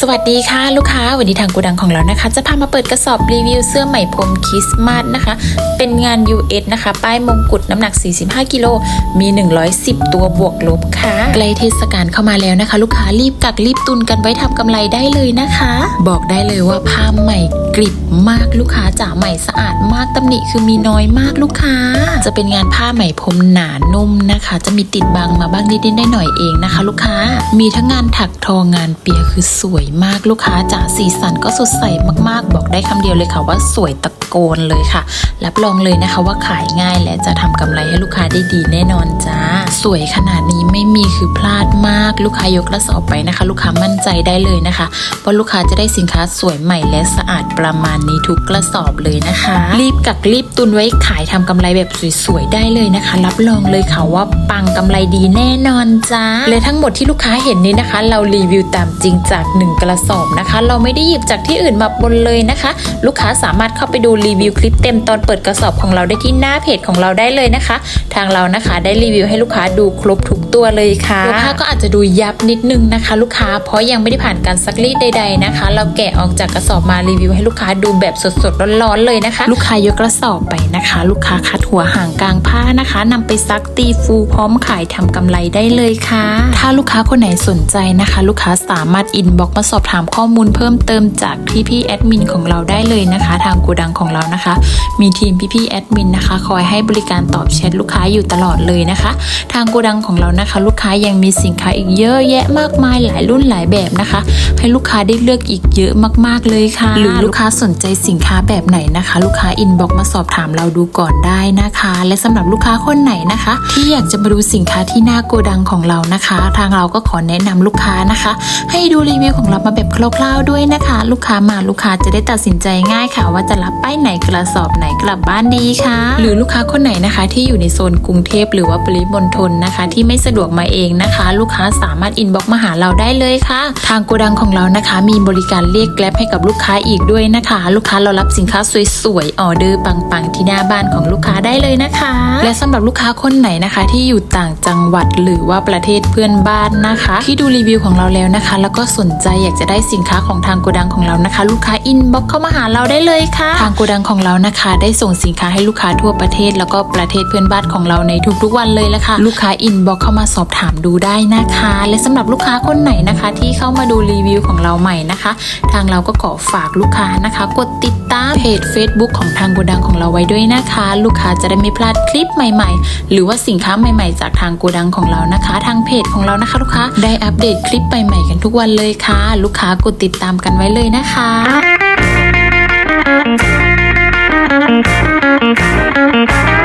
สวัสดีค่ะลูกค้าวันนี้ทางโกดังของเรานะคะ จะพามาเปิดกระสอบรีวิวเสื้อไหม่พรมคริสต์มาสนะคะ เป็นงาน US นะคะ ป้ายมงกุฎน้ำหนัก 45 กิโลมี 110 ตัวบวกลบค่ะใกล้เทศกาลเข้ามาแล้วนะคะ ลูกค้ารีบกักรีบตุนกันไว้ทำกำไรได้เลยนะคะ บอกได้เลยว่าผ้าใหม่กริบมากลูกค้าจ๋าใหม่สะอาดมากตำหนิคือมีน้อยมากลูกค้า จะเป็นงานผ้าไหม่พรมหนานุ่มนะคะ จะมีติดบางมาบ้างนิดๆหน่อยๆเองนะคะ ลูกค้า มีทั้งงานถักทองานเปียคือสวยมากลูกค้าจ๋าสีสันก็สดใสมากๆ บอกได้คำเดียวเลยค่ะว่าสวยตะโกนเลยค่ะรับรองเลยนะคะว่าขายง่ายและจะทำกำไรให้ลูกค้าได้ดีแน่นอนจ้า วยขนาดนี้ไม่มีคือพลาดมาก ลูกค้ายกกระสอบไปนะคะ ลูกค้ามั่นใจได้เลยนะคะว่าะลูกค้าจะได้สินค้าสวยใหม่และสะอาดประมาณนี้ทุกกระสอบเลยนะคะ รีบกักรีบตุนไว้ขายทำกำไรแบบสวยๆได้เลยนะคะ รับรองเลยค่ะว่าปังกำไรดีแน่นอนจ้าและทั้งหมดที่ลูกค้าเห็นนี้นะคะ เรารีวิวตามจริงจากหนึ่งกระสอบนะคะ เราไม่ได้หยิบจากที่อื่นมาบนเลยนะคะ ลูกค้าสามารถเข้าไปดูรีวิวคลิปเต็มตอนเปิดกระสอบของเราได้ที่หน้าเพจของเราได้เลยนะคะ ทางเรานะคะได้รีวิวให้ลูกค้าดูครบทุกตัวเลยค่ะลูกค้าก็อาจจะดูยับนิดนึงนะคะ ลูกค้าเพราะยังไม่ได้ผ่านการซักรีดใด ๆนะคะ เราแกะออกจากกระสอบมารีวิวให้ลูกค้าดูแบบสดๆร้อนๆเลยนะคะ ลูกค้ายกกระสอบไปนะคะ ลูกค้าคัดหัวหางกลางผ้านะคะนำไปซักตีฟูพร้อมขายทำกำไรได้เลยค่ะ ถ้าลูกค้าคนไหนสนใจนะคะ ลูกค้าสามารถอินบ็อกมาสอบถามข้อมูลเพิ่มเติมจากพี่ๆแอดมินของเราได้เลยนะคะ ทางโกดังของเรานะคะ มีทีมพี่ๆแอดมินนะคะ คอยให้บริการตอบแชทลูกค้าอยู่ตลอดเลยนะคะ ทางโกดังของเรานะคะ ลูกค้ายังมีสินค้าอีกเยอะแยะมากมายหลายรุ่นหลายแบบนะคะ ให้ลูกค้าได้เลือกอีกเยอะมากๆเลยค่ะ หรือลูกค้าสนใจสินค้าแบบไหนนะคะ ลูกค้าอินบ็อกมาสอบถามเราดูก่อนได้นะคะ และสำหรับลูกค้าคนไหนนะคะ ที่อยากจะมาดูสินค้าที่หน้าโกดังของเรานะคะ ทางเราก็ขอแนะนำลูกค้านะคะ ให้ดูรีวิวของเรามาแบบคร่าวๆด้วยนะคะ ลูกค้ามาลูกค้าจะได้ตัดสินใจง่ายค่ะ ว่าจะรับป้ายไหนกระสอบไหนกลับบ้านดีค่ะ หรือลูกค้าคนไหนนะคะ ที่อยู่ในโซนกรุงเทพหรือว่าปริมณฑลนะคะ ที่ไม่สะดวกมาเองนะคะ ลูกค้าสามารถอินบ็อกมาหาเราได้เลยค่ะ ทางโกดังของเรานะคะ มีบริการเรียกแกล็บให้กับลูกค้าอีกด้วยนะคะ ลูกค้าเรารับสินค้าสวยๆออเดอร์ปังๆที่หน้าบ้านของลูกค้าได้เลยนะคะ และสำหรับลูกค้าคนไหนนะคะ ที่อยู่ต่างจังหวัดหรือว่าประเทศเพื่อนบ้านนะคะ ที่ดูรีวิวของเราแล้วนะคะ แล้วก็สนใจอยากจะได้สินค้าของทางโกดังของเรานะคะ ลูกค้าอินบ็อกเข้ามาหาเราได้เลยค่ะ ทางโกดังของเรานะคะ ได้ส่งสินค้าให้ลูกค้าทั่วประเทศ แล้วก็ประเทศเพื่อนบ้านของเราในทุกๆวันเลยละค่ะลูกค้าอินบ็อกเข้ามาสอบถามดูได้นะคะ และสำหรับลูกค้าคนไหนนะคะ ที่เข้ามาดูรีวิวของเราใหม่นะคะ ทางเราก็ขอฝากลูกค้านะคะ กดติดตามเพจ Facebook ของทางโกดังของเราไว้ด้วยนะคะ ลูกค้าจะได้ไม่พลาดคลิปใหม่ ๆ หรือว่าสินค้าใหม่ๆ จากทางโกดังของเรานะคะ ทางเพจของเรานะคะ ลูกค้าได้อัปเดตคลิปใหม่ๆกันทุกวันเลยค่ะ ลูกค้ากดติดตามกันไว้เลยนะคะ Thank you.